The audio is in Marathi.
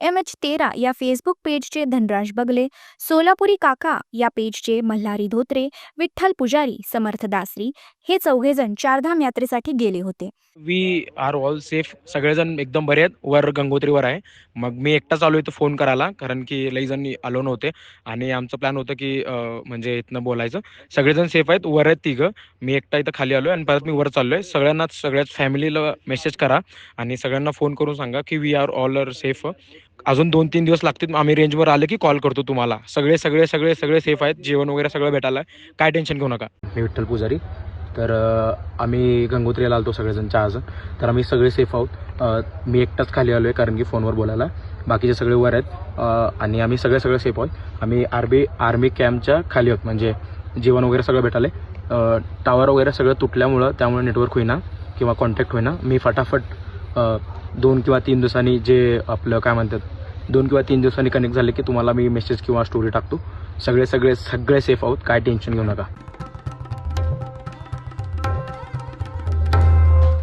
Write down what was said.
एम एच तेरा या फेसबुक पेजचे धनराज बगले सोलापुरी काका या पेजचे मल्हारी धोत्रे विठ्ठल पुजारी समर्थ दासरी हे चौघेजण चारधाम यात्रेसाठी गेले होते. वी आर ऑल सेफ सगळेजण एकदम बरे आहेत. वर गंगोत्रीवर आहे. मग मी एकटाच आलो इथं फोन करायला कारण की लई जण आलो नव्हते आणि आमचं प्लॅन होतं की म्हणजे इथनं बोलायचं. सगळेजण सेफ आहेत. वर आहेत तिघं. मी एकटा इथं खाली आलो आणि परत मी वर चाललोय. सगळ्यांना सगळ्याच फॅमिलीला मेसेज करा आणि सगळ्यांना फोन करून सांगा की we are all are safe अजून दोन तीन दिवस लागतील आम्ही रेंजवर आले की कॉल करतो तुम्हाला. सगळे सगळे सगळे सगळे सेफ आहेत जेवण वगैरे सगळं भेटायला काय टेन्शन घेऊ नका. मी विठ्ठल पुजारी. तर आम्ही गंगोत्रीला आलो सगळेजण चारजण तर आम्ही सगळे सेफ आहोत. मी एकटाच खाली आलो आहे कारण की फोनवर बोलायला. बाकीचे सगळे वर आहेत. आणि आम्ही सगळे सगळे सेफ आहोत. आम्ही आर्मी आर्मी कॅम्पच्या खाली आहोत. म्हणजे जेवण वगैरे सगळं भेटाले टावर वगैरे सगळं तुटल्यामुळं त्यामुळे नेटवर्क होईना किंवा कॉन्टॅक्ट होईना. मी फटाफट दोन किंवा तीन दिवसांनी जे आपलं काय म्हणतात दोन किंवा तीन दिवसांनी कनेक्ट झाले की तुम्हाला मी मेसेज किंवा स्टोरी टाकतो. सगळे सगळे सगळे सेफ आहोत. काय टेन्शन घेऊ नका.